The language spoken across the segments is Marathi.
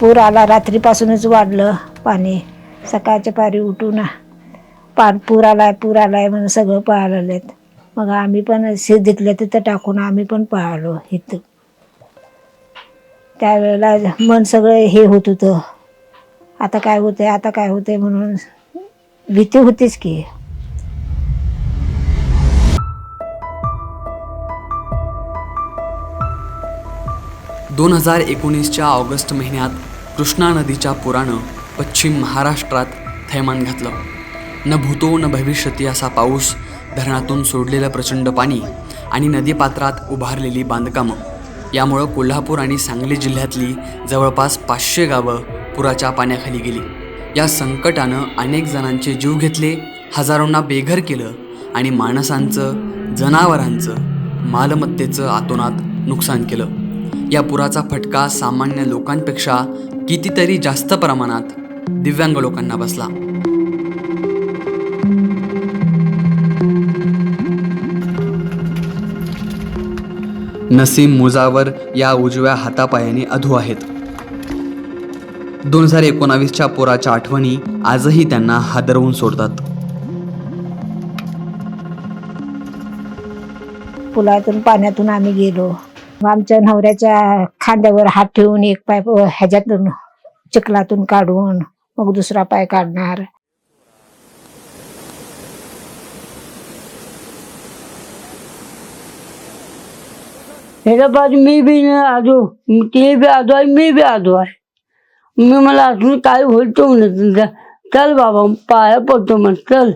पूर आला रात्रीपासूनच वाढलं पाणी. सकाळच्या पारी उठून पान पूर आलाय पूर आलाय म्हणून सगळं पळालेत. मग आम्ही पण सिद्धीतल्या तिथं टाकून आम्ही पण पळालो इथं. त्यावेळेला मन सगळं हे होत होतं. आता काय होतंय आता काय होतंय म्हणून भीती होतीच की. दोन हजार एकोणीसच्या ऑगस्ट महिन्यात कृष्णा नदीच्या पुरानं पश्चिम महाराष्ट्रात थैमान घातलं. न भूतो न भविष्यती असा पाऊस धरणातून सोडलेलं प्रचंड पाणी आणि नदीपात्रात उभारलेली बांधकामं. यामुळं कोल्हापूर आणि सांगली जिल्ह्यातली जवळपास पाचशे गावं पुराच्या पाण्याखाली गेली. या संकटानं अनेक जणांचे जीव घेतले हजारोंना बेघर केलं आणि माणसांचं जनावरांचं मालमत्तेचं आतोनात नुकसान केलं. या पुराचा फटका सामान्य लोकांपेक्षा कितीतरी जास्त प्रमाणात दिव्यांग लोकांना बसला. नसीम मुजावर या उजव्या हातापायाने अधू आहेत. दोन हजार एकोणावीसच्या पुराच्या आठवणी आजही त्यांना हादरवून सोडतात. पुलातून पाण्यातून आम्ही गेलो. आमच्या नवऱ्याच्या खांद्यावर हात ठेवून एक पाय ह्याच्यातून चिखलातून काढून मग दुसरा पाय काढणार. ह्याच्या मी बी नाही आजो. ते बी आजो आहे मी बी आजो आहे. मी मला अजून काय होईल तो म्हणत जा. चल बाबा पाया पडतो म्हण चल.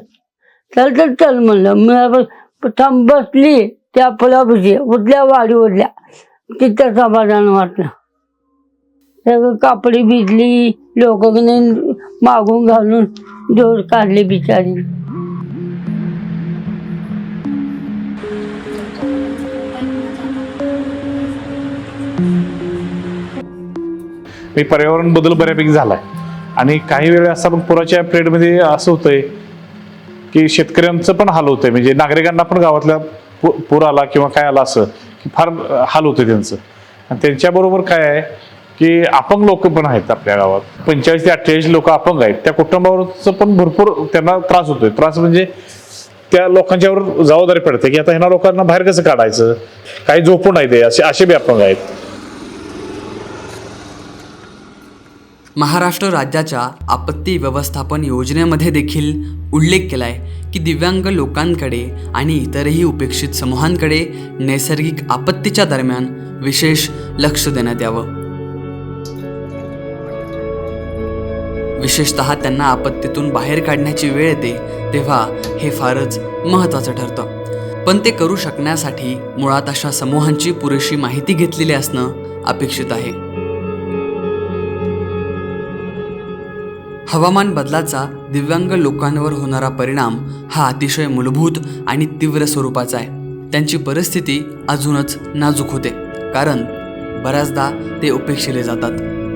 चल तर चल म्हणलं. मी थांब बसली. त्या फुलापाशी उठल्या वाडी उठल्या तिथं समाधान वाटलं. सगळं कापडी भिजली लोक मागून घालून जोर काढले बिचारी मी पर्यावरण बदल बऱ्यापैकी झालाय. आणि काही वेळा असं पण पुराच्या पिरियडमध्ये असं होतंय की शेतकऱ्यांचं पण हाल होतंय. म्हणजे नागरिकांना पण गावातल्या पूर आला किंवा काय आला असं की फार हाल होतं त्यांचं. आणि त्यांच्याबरोबर काय आहे की अपंग लोक पण आहेत आपल्या गावात. पंचेचाळीस ते अठ्ठेचाळीस लोक अपंग आहेत. त्या कुटुंबावरचं पण भरपूर त्यांना त्रास होतोय. त्रास म्हणजे त्या लोकांच्यावर जबाबदारी पडते की आता ह्या लोकांना बाहेर कसं काढायचं? काही झोपून नाही ते असे असे बी अपंग आहेत. महाराष्ट्र राज्याच्या आपत्ती व्यवस्थापन योजनेमध्ये देखील उल्लेख केला आहे की दिव्यांग लोकांकडे आणि इतरही उपेक्षित समूहांकडे नैसर्गिक आपत्तीच्या दरम्यान विशेष लक्ष देण्यात यावं. विशेषतः त्यांना आपत्तीतून बाहेर काढण्याची वेळ येते तेव्हा हे फारच महत्त्वाचं ठरतं. पण ते करू शकण्यासाठी मुळात अशा समूहांची पुरेशी माहिती घेतलेली असणं अपेक्षित आहे. हवामान बदलाचा दिव्यांग लोकांवर होणारा परिणाम हा अतिशय मूलभूत आणि तीव्र स्वरूपाचा आहे. त्यांची परिस्थिती अजूनच नाजूक होते. कारण बऱ्याचदा ते उपेक्षिले जातात.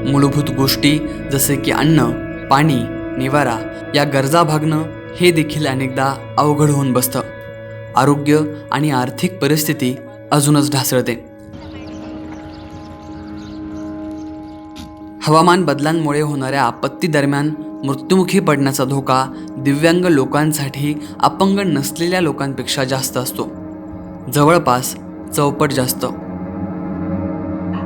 मूलभूत गोष्टी जसे की अन्न पाणी निवारा या गरजा भागणं हे देखील अनेकदा अवघड होऊन बसतं. आरोग्य आणि आर्थिक परिस्थिती अजूनच ढासळते. हवामान बदलांमुळे होणाऱ्या आपत्ती दरम्यान मृत्युमुखी पडण्याचा धोका दिव्यांग लोकांसाठी अपंग नसलेल्या लोकांपेक्षा जास्त असतो. जवळपास चौपट जास्त.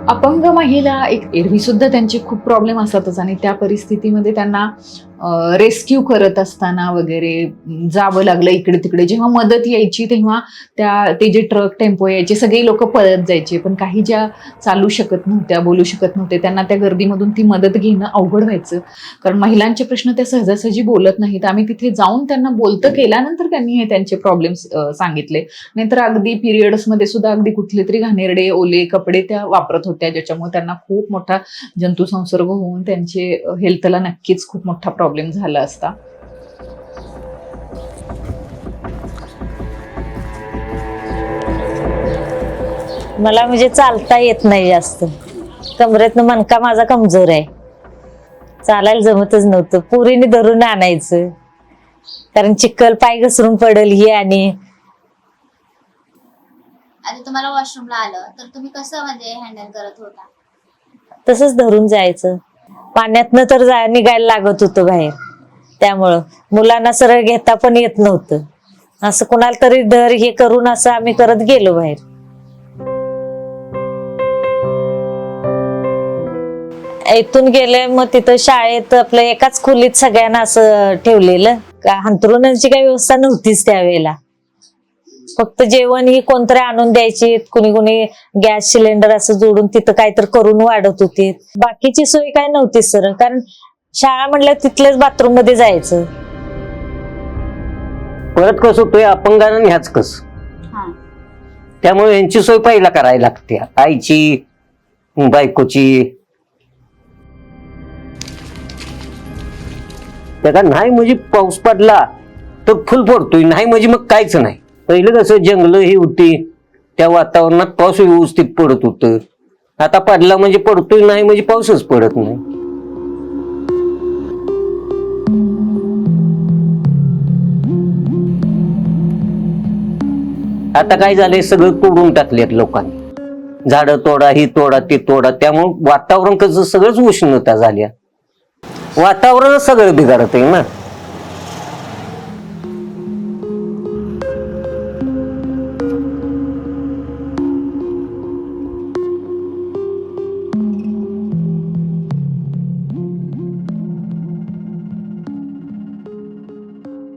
अपंग महिला एक एरवी सुद्धा त्यांचे खूप प्रॉब्लेम असतातच आणि त्या परिस्थितीमध्ये त्यांना रेस्क्यू करत असताना वगैरे जावं लागलं इकडे तिकडे जेव्हा मदत यायची तेव्हा त्या ते जे ट्रक टेम्पो यायचे सगळे लोक पळत जायचे. पण काही ज्या चालू शकत नव्हत्या बोलू शकत नव्हते त्यांना त्या गर्दीमधून ती मदत घेणं अवघड व्हायचं. कारण महिलांचे प्रश्न त्या सहजासहजी बोलत नाहीत. आम्ही तिथे जाऊन त्यांना बोलतं केल्यानंतर त्यांनी हे त्यांचे प्रॉब्लेम्स सांगितले. नाहीतर अगदी पिरियड्समध्ये सुद्धा अगदी कुठले तरी घाणेरडे ओले कपडे त्या वापरत होत्या ज्याच्यामुळे त्यांना खूप मोठा जंतू संसर्ग होऊन त्यांचे हेल्थला नक्कीच खूप मोठा प्रॉब्लेम झाला असता. मला म्हणजे चालता येत नाही जास्त. कमरेतनं मनका माझा कमजोर आहे. चालायला जमतच नव्हतं. पुरीने धरून आणायचं. कारण चिखल पाय घसरून पडल ही आणि तुम्हाला वॉशरूमला आलं तर तुम्ही कसं म्हणजे हँडल करत होता? तसंच धरून जायचं. पाण्यातनं तर जा निघायला लागत होतं बाहेर. त्यामुळं मुलांना सरळ घेता पण येत नव्हतं. असं कुणाला तरी डर हे करून असं आम्ही करत गेलो बाहेर. इथून गेले मग तिथं शाळेत आपलं एकाच खोलीत सगळ्यांना असं ठेवलेलं. का काही व्यवस्था नव्हतीच त्यावेळेला. फक्त जेवण ही कोणतरी आणून द्यायची कुणी कुणी गॅस सिलेंडर असं जोडून तिथं काहीतरी करून वाढत होते. बाकीची सोय काय नव्हती सर. कारण शाळा म्हणलं तिथल्याच बाथरूममध्ये जायचं. परत कसं होतोय अपंगानं आणि ह्याच कस? हा. त्यामुळे यांची सोय पहिला करायला लागते. आईची बायकोची. त्याला नाही म्हणजे पाऊस पडला तर फुल पडतोय. नाही म्हणजे मग काहीच नाही. पहिलं कसं जंगल ही होती त्या वातावरणात पाऊस व्यवस्थित पडत होतं. आता पडला म्हणजे पडतोय नाही म्हणजे पाऊसच पडत नाही. आता काय झालंय? सगळं तोडून टाकलेत लोकांनी. झाडं तोडा ही तोडा ती तोडा. त्यामुळे वातावरण कसं सगळंच उष्णता झाल्या. वातावरण सगळं बिघडत आहे ना.